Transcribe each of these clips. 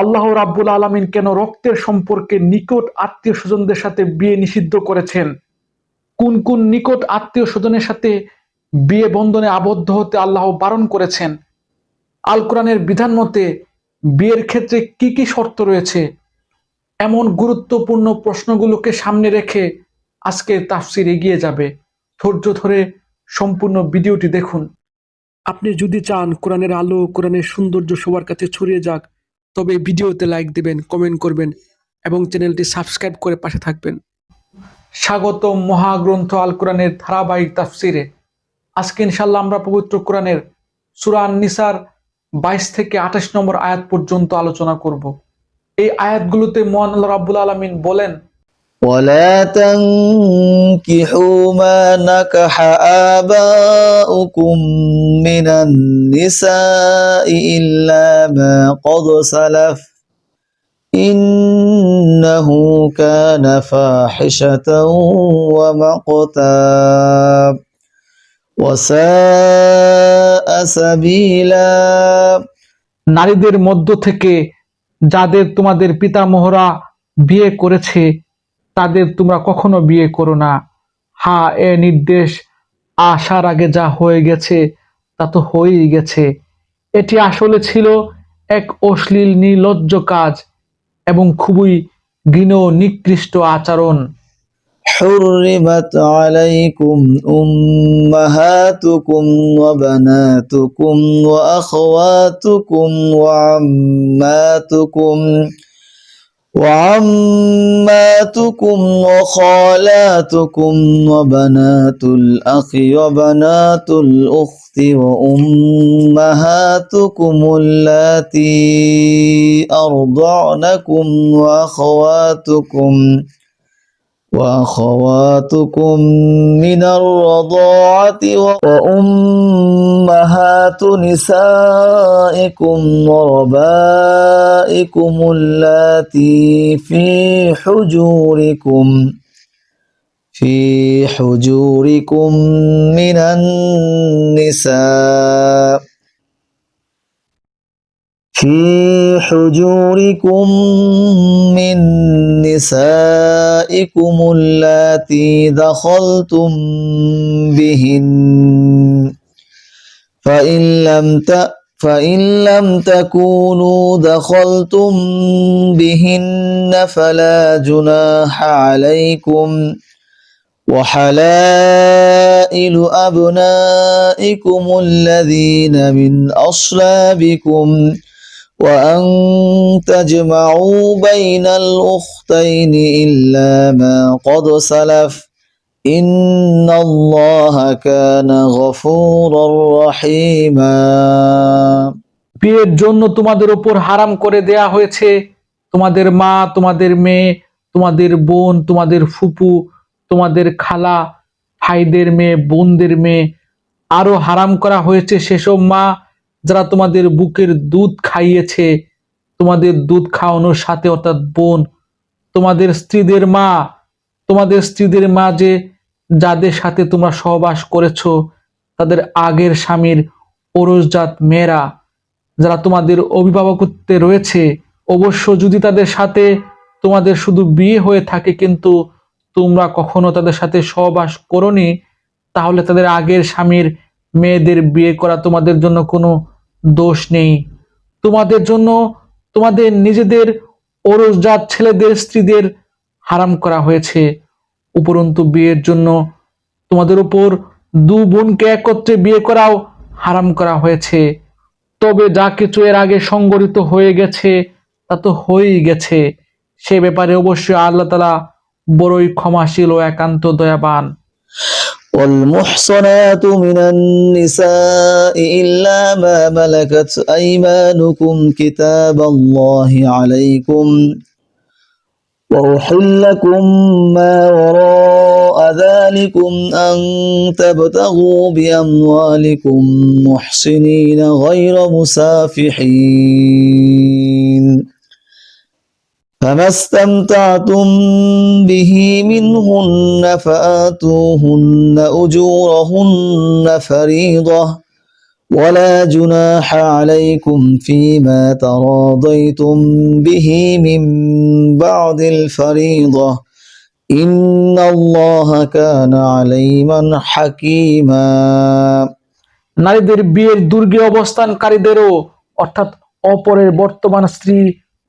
আল্লাহ রাব্বুল আলামিন কেন রক্তের সম্পর্কে নিকট আত্মীয় স্বজনদের সাথে বিয়ে নিষিদ্ধ করেছেন? কোন কোন নিকট আত্মীয় স্বজনের সাথে বিয়ে বন্ধনে আবদ্ধ হতে আল্লাহ বারণ করেছেন? আল কোরআনের বিধান মতে বিয়ের ক্ষেত্রে কি কি শর্ত রয়েছে? এমন গুরুত্বপূর্ণ প্রশ্নগুলোকে সামনে রেখে আজকের তাফসির এগিয়ে যাবে। ধৈর্য ধরে সম্পূর্ণ ভিডিওটি দেখুন। আপনি যদি চান কোরআনের আলো, কোরআনের সৌন্দর্য সবার কাছে ছড়িয়ে যাক তবে ভিডিওতে লাইক দেবেন কমেন্ট করবেন এবং চ্যানেলটি সাবস্ক্রাইব করে পাশে থাকবেন। স্বাগত মহাগ্রন্থ আল কোরআনের ধারাবাহিক তাফসিরে। আজকে ইনশাল্লাহ আমরা পবিত্র কোরআনের সুরান নিসার বাইশ থেকে আঠাশ নম্বর আয়াত পর্যন্ত আলোচনা করব। এই আয়াতগুলোতে মহান আল্লাহ রাবুল আলমিন বলেন ولا تنكحوا ما نكح آباؤكم من النساء إلا ما قد سلف إنه كان فاحشة ومقتا وساء سبيلا নারীদের মধ্য থেকে যাদের তোমাদের পিতামহরা বিয়ে করেছে তাদের তোমরা কখনো বিয়ে করো না হা এ নির্দেশ আসার আগে যা হয়ে গেছে তা তো হয়েই গেছে এটি আসলে ছিল এক অশ্লীল নির্লজ্জ কাজ এবং খুবই ঘৃণ ও নিকৃষ্ট আচরণ حرمت عليكم أمهاتكم وبناتكم وأخواتكم وعماتكم وعماتكم وخالاتكم وبنات الأخ وبنات الأخت وأمهاتكم اللاتي أرضعنكم وأخواتكم وأخواتكم من الرضاعة وأمهات نسائكم وربائكم اللاتي في حجوركم في حجوركم من النساء. في حجوركم من نسائكم اللاتي دخلتم بهن فإن لم ت فإن لم تكونوا دخلتم بهن فلا جناح عليكم وحلائل أبنائكم الذين من أصلابكم وأن تجمعوا بين الأختين إلا ما قد سلف إن الله كان غفورا رحيما বিয়ের জন্য তোমাদের উপর হারাম করে দেয়া হয়েছে তোমাদের মা তোমাদের মেয়ে তোমাদের বোন তোমাদের ফুপু তোমাদের খালা ভাইদের মেয়ে বোনদের মেয়ে আরো হারাম করা হয়েছে সেসব মা যারা তোমাদের বুকের দুধ খাইয়েছে, তোমাদের দুধ খাওয়ানোর সাথে অর্থাৎ বোন, তোমাদের স্ত্রীদের মা, তোমাদের স্ত্রীদের মা যে যাদের সাথে তোমরা সহবাস করেছ, তাদের আগের স্বামীর ওরসজাত মেয়েরা, যারা তোমাদের অভিভাবকত্বে রয়েছে, অবশ্য যদি তাদের সাথে তোমাদের শুধু বিয়ে হয়ে থাকে কিন্তু তোমরা কখনো তাদের সাথে সহবাস করনি, তাহলে তাদের আগের স্বামীর মেয়েদের বিয়ে করা তোমাদের জন্য কোনো দোষ নেই। তোমাদের জন্য তোমাদের নিজেদের ওরসজাত ছেলেদের, স্ত্রীদের হারাম করা হয়েছে। উপরন্তু বিয়ের জন্য তোমাদের উপর দু বোনকে একত্রে বিয়ে করাও হারাম করা হয়েছে। তবে যা কিছু এর আগে সংগঠিত হয়ে গেছে, তা তো হয়েই গেছে। সে ব্যাপারে অবশ্যই আল্লাহ তালা বড়ই ক্ষমাশীল ও একান্ত দয়াবান। والمحصنات من النساء إلا ما ملكت أيمانكم كتاب الله عليكم وأحل لكم ما وراء ذلكم أن تبتغوا بأموالكم محصنين غير مسافحين فما استمتعتم به منهن فآتوهن أجورهن فريضة ولا جناح عليكم فيما تراضيتم به من بعد الفريضة إن الله كان عليما حكيما নারীদের বিয়ের দুর্গে অবস্থানকারীদেরও অর্থাৎ অপরের বর্তমান স্ত্রী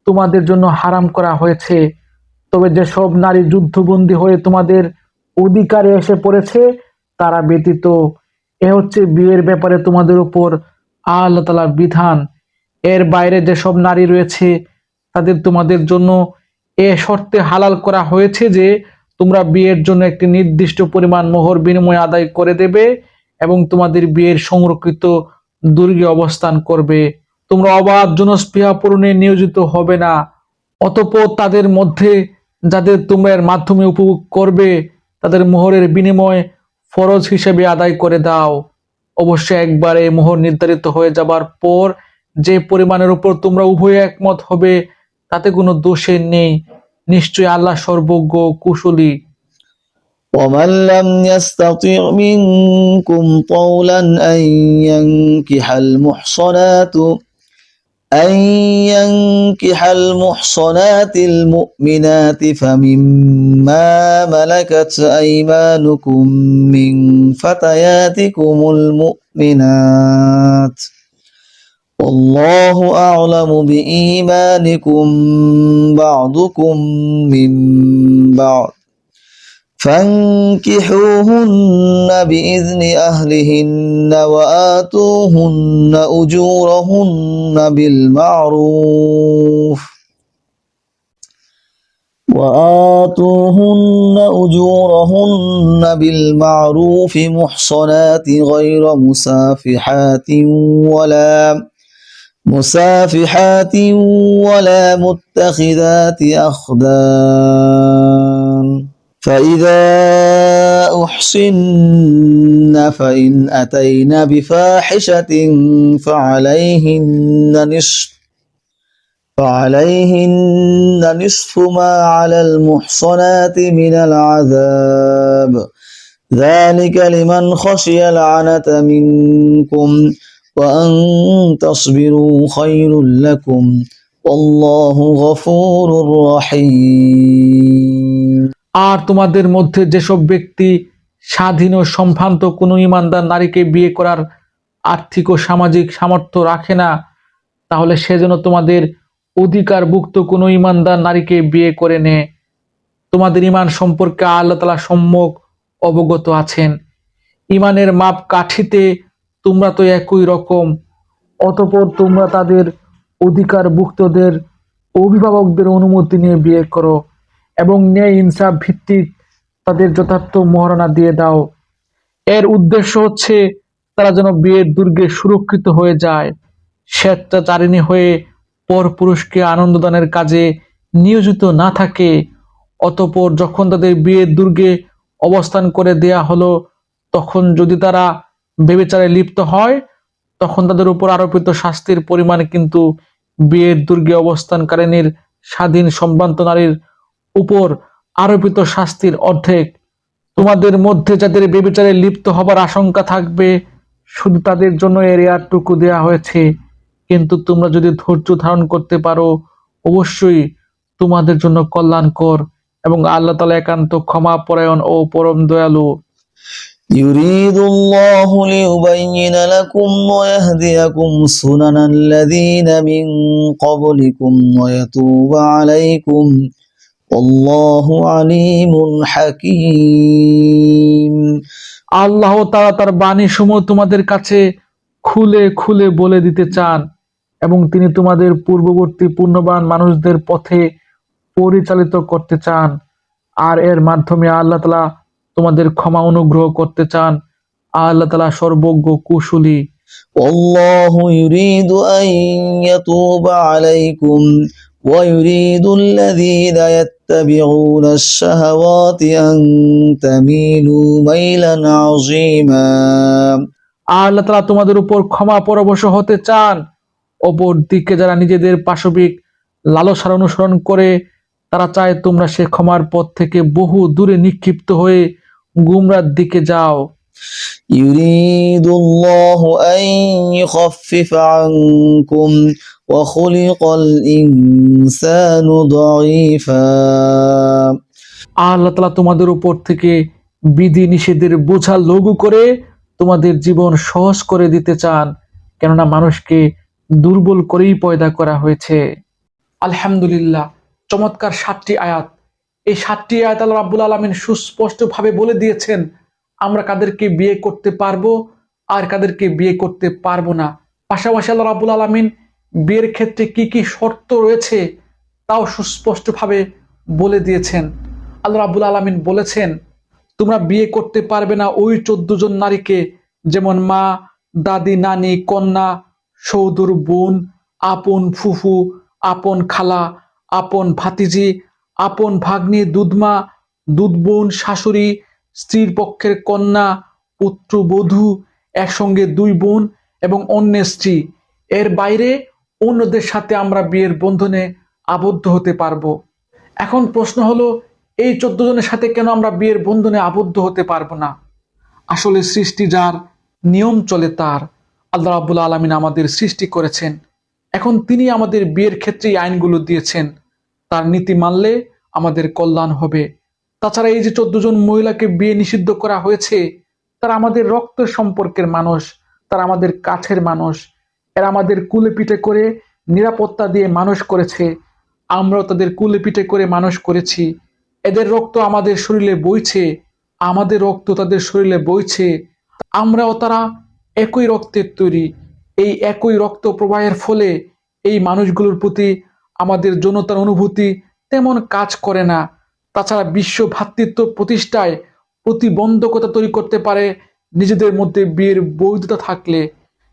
তোমাদের জন্য হারাম করা হয়েছে। তবে যেসব নারী যুদ্ধবন্দী হয়ে তোমাদের অধিকারে এসে পড়েছে, তারা ব্যতীত, এ হচ্ছে বিয়ের ব্যাপারে তোমাদের উপর আল্লাহ তালার বিধান। এর বাইরে যেসব নারী রয়েছে, তাদের তোমাদের জন্য এ শর্তে হালাল করা হয়েছে যে, তোমরা বিয়ের জন্য একটি নির্দিষ্ট পরিমাণ মোহর বিনিময় আদায় করে দেবে এবং তোমাদের বিয়ের সংরক্ষিত দুর্গে অবস্থান করবে। তোমরা অবাধ জনস্পৃহা পূরণে নিয়োজিত হবে না অতপর তাদের মধ্যে যাদের তোমরা এর মাধ্যমে উপভোগ করবে তাদের মোহরের বিনিময় ফরজ হিসেবে আদায় করে দাও অবশ্যই একবার এই মোহর নির্ধারিত হয়ে যাবার পর যে পরিমাণের উপর তোমরা উভয়ে একমত হবে তাতে কোনো দোষের নেই নিশ্চয়ই আল্লাহ সর্বজ্ঞ কুশলী ومن لم يستطع منكم طولا أن ينكح المحصنات أن ينكح المحصنات المؤمنات فمما ملكت أيمانكم من فتياتكم المؤمنات والله أعلم بإيمانكم بعضكم من بعض فانكحوهن بإذن أهلهن وآتوهن أجورهن بالمعروف. وآتوهن أجورهن بالمعروف محصنات غير مسافحات ولا مسافحات ولا متخذات أخدان. فإذا أحصن فإن أتين بفاحشة فعليهن نصف فعليهن نصف ما على المحصنات من العذاب. ذلك لمن خشي العنة منكم وأن تصبروا خير لكم والله غفور رحيم. আর তোমাদের মধ্যে যেসব ব্যক্তি স্বাধীন ও সম্ভ্রান্ত, কোনো ইমানদার নারীকে বিয়ে করার আর্থিক ও সামাজিক সামর্থ্য রাখে না, তাহলে সেজন্য তোমাদের অধিকারভুক্ত কোনো ইমানদার নারীকে বিয়ে করে নে। তোমাদের ইমান সম্পর্কে আল্লাহ তালা সম্যক অবগত আছেন। ইমানের মাপ কাঠিতে তোমরা তো একই রকম, অতপর তোমরা তাদের অধিকারভুক্তদের অভিভাবকদের অনুমতি নিয়ে বিয়ে করো। এবং ন্যায় ইনসাফ ভিত্তিক তাদের যথার্থ মহারণা দিয়ে দাও। এর উদ্দেশ্য হচ্ছে তারা যেন বিয়ের দুর্গে সুরক্ষিত হয়ে যায়। স্বেচ্ছাচারিণী হয়ে পর পুরুষকে আনন্দদানের কাজে নিয়োজিত না থাকে। অতপর যখন তাদের বিয়ের দুর্গে অবস্থান করে দেয়া হলো, তখন যদি তারা বেবিচারে লিপ্ত হয়, তখন তাদের উপর আরোপিত শাস্তির পরিমাণ কিন্তু বিয়ের দুর্গে অবস্থানকারিনীর স্বাধীন সম্ভ্রান্ত নারীর উপর আরোপিত শাস্তির অর্ধেক তোমাদের মধ্যে যাদের বেবিচারে লিপ্ত হবার আশঙ্কা থাকবে শুধু তাদের জন্য এর এয়ারটুকু দেয়া হয়েছে কিন্তু তোমরা যদি ধৈর্য ধারণ করতে পারো অবশ্যই তোমাদের জন্য কল্যাণকর এবং আল্লাহ তালা একান্ত ক্ষমা পরায়ণ ও পরম দয়ালু يريد الله ليبين لكم ويهديكم سنن الذين من قبلكم ويتوب عليكم والله عليم حكيم আল্লাহ তারা তার বাণী সমূহ তোমাদের কাছে খুলে খুলে বলে দিতে চান এবং তিনি তোমাদের পূর্ববর্তী পুণ্যবান মানুষদের পথে পরিচালিত করতে চান আর এর মাধ্যমে আল্লাহ তালা তোমাদের ক্ষমা অনুগ্রহ করতে চান আল্লাহ তালা সর্বজ্ঞ কুশলী والله يريد أن يتوب عليكم ويريد الذين يتبعون الشهوات أن تميلوا ميلا عظيما আল্লাহ তালা তোমাদের উপর ক্ষমা পরবশ হতে চান অপর দিকে যারা নিজেদের পাশবিক লালসার অনুসরণ করে তারা চায় তোমরা সে ক্ষমার পথ থেকে বহু দূরে নিক্ষিপ্ত হয়ে গুমরার দিকে যাও يريد الله أن يخفف عنكم وخلق الإنسان ضعيفا আল্লাহ তালা তোমাদের উপর থেকে বিধি নিষেধের বোঝা লঘু করে তোমাদের জীবন সহজ করে দিতে চান কেননা মানুষকে দুর্বল করেই পয়দা করা হয়েছে আলহামদুলিল্লাহ চমৎকার সাতটি আয়াত এই সাতটি আয়াত আল্লাহ রাব্বুল আলমিন সুস্পষ্টভাবে বলে দিয়েছেন আমরা কাদেরকে বিয়ে করতে পারবো আর কাদেরকে বিয়ে করতে পারবো না পাশাপাশি আল্লাহ রাব্বুল আলমিন বিয়ের ক্ষেত্রে কি কি শর্ত রয়েছে তাও সুস্পষ্টভাবে বলে দিয়েছেন। আল্লাহ রাব্বুল আলমিন বলেছেন, তোমরা বিয়ে করতে পারবে না ওই চোদ্দ জন নারীকে, যেমন মা, দাদি, নানি, কন্যা, সৌদুর, বোন, আপন ফুফু, আপন খালা, আপন ভাতিজি, আপন ভাগ্নি, দুধমা দুধবোন শাশুড়ি, স্ত্রীর পক্ষের কন্যা পুত্রবধূ একসঙ্গে দুই বোন এবং অন্যের স্ত্রী। এর বাইরে অন্যদের সাথে আমরা বিয়ের বন্ধনে আবদ্ধ হতে পারব। এখন প্রশ্ন হলো, এই চোদ্দ জনের সাথে কেন আমরা বিয়ের বন্ধনে আবদ্ধ হতে পারব না? আসলে সৃষ্টি যার নিয়ম চলে তার। আল্লাহ রাবুল আলমিন আমাদের সৃষ্টি করেছেন। এখন তিনি আমাদের বিয়ের ক্ষেত্রে আইনগুলো দিয়েছেন। তার নীতি মানলে আমাদের কল্যাণ হবে। তাছাড়া এই যে চোদ্দ জন মহিলাকে বিয়ে নিষিদ্ধ করা হয়েছে, তারা আমাদের রক্তের সম্পর্কের মানুষ, তারা আমাদের কাছের মানুষ এরা আমাদের কুলে পিঠে করে নিরাপত্তা দিয়ে মানুষ করেছে। আমরাও তাদের কুলে পিঠে করে মানুষ করেছি। এদের রক্ত আমাদের শরীরে বইছে। আমাদের রক্ত তাদের শরীরে বইছে। আমরাও তারা একই রক্তের তৈরি। এই একই রক্ত প্রবাহের ফলে এই মানুষগুলোর প্রতি আমাদের যৌনতার অনুভূতি তেমন কাজ করে না। তাছাড়া বিশ্ব ভ্রাতৃত্ব প্রতিষ্ঠায় প্রতিবন্ধকতা তৈরি করতে পারে। নিজেদের মধ্যে বিয়ের বৈধতা থাকলে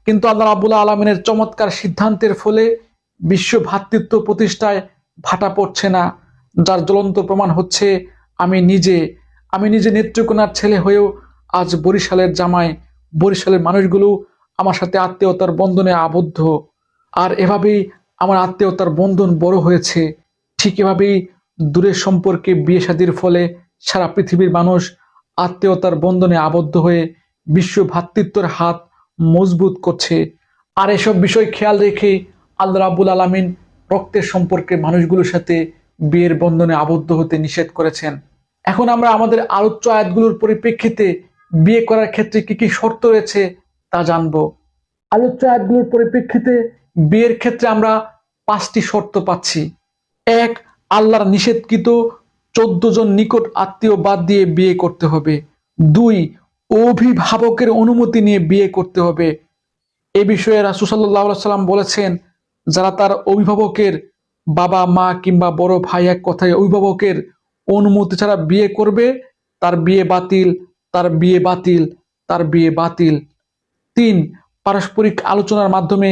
কিন্তু আল্লাহ রাবুল্লাহ আলমিনের চমৎকার সিদ্ধান্তের ফলে বিশ্ব ভ্রাতৃত্ব প্রতিষ্ঠায় ভাটা পড়ছে না, যার জ্বলন্ত প্রমাণ হচ্ছে আমি নিজে। আমি নিজে নেত্রকোনার ছেলে হয়েও আজ বরিশালের জামায় বরিশালের মানুষগুলো আমার সাথে আত্মীয়তার বন্ধনে আবদ্ধ। আর এভাবেই আমার আত্মীয়তার বন্ধন বড় হয়েছে। ঠিক এভাবেই দূরের সম্পর্কে বিয়ে শাদির ফলে সারা পৃথিবীর মানুষ আত্মীয়তার বন্ধনে আবদ্ধ হয়ে বিশ্ব ভ্রাতৃত্বের হাত মজবুত করছে। আর এসব বিষয় খেয়াল রেখে আল্লাহ রাবুল আলমিন রক্তের সম্পর্কে মানুষগুলোর সাথে বিয়ের বন্ধনে আবদ্ধ হতে নিষেধ করেছেন। এখন আমরা আমাদের আলোচ্য আয়াতগুলোর পরিপ্রেক্ষিতে বিয়ে করার ক্ষেত্রে কি কি শর্ত রয়েছে তা জানব। আলোচ্য আয়াতগুলোর পরিপ্রেক্ষিতে বিয়ের ক্ষেত্রে আমরা পাঁচটি শর্ত পাচ্ছি। এক, আল্লাহর নিষেধকৃত চোদ্দ জন নিকট আত্মীয় বাদ দিয়ে বিয়ে করতে হবে। দুই অভিভাবকের অনুমতি নিয়ে বিয়ে করতে হবে। এ বিষয়ে রাসুসাল্লাহ সাল্লাম বলেছেন, যারা তার অভিভাবকের বাবা, মা কিংবা বড় ভাই এক কথায় অভিভাবকের অনুমতি ছাড়া বিয়ে করবে, তার বিয়ে বাতিল, তার বিয়ে বাতিল, তার বিয়ে বাতিল। তিন, পারস্পরিক আলোচনার মাধ্যমে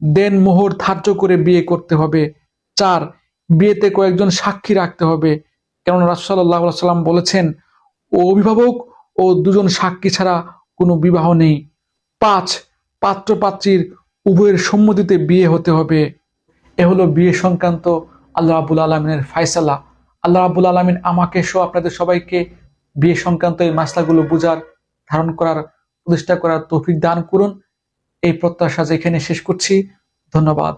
দেন মোহর ধার্য করে বিয়ে করতে হবে। চার, বিয়েতে কয়েকজন সাক্ষী রাখতে হবে। কেননা রাসুসাল্লাহ সাল্লাম বলেছেন ও অভিভাবক ও দুজন সাক্ষী ছাড়া কোনো বিবাহ নেই। পাঁচ পাত্র পাত্রীর উভয়ের সম্মতিতে বিয়ে হতে হবে। এ হলো বিয়ে সংক্রান্ত আল্লাহ রাবুল আলমিনের ফায়সালা। আল্লাহ রাবুল আলমিন আমাকে সহ আপনাদের সবাইকে বিয়ে সংক্রান্ত এই মাসলাগুলো বোঝার, ধারণ করার, প্রতিষ্ঠা করার তৌফিক দান করুন। এই প্রত্যাশা যেখানে শেষ করছি। ধন্যবাদ।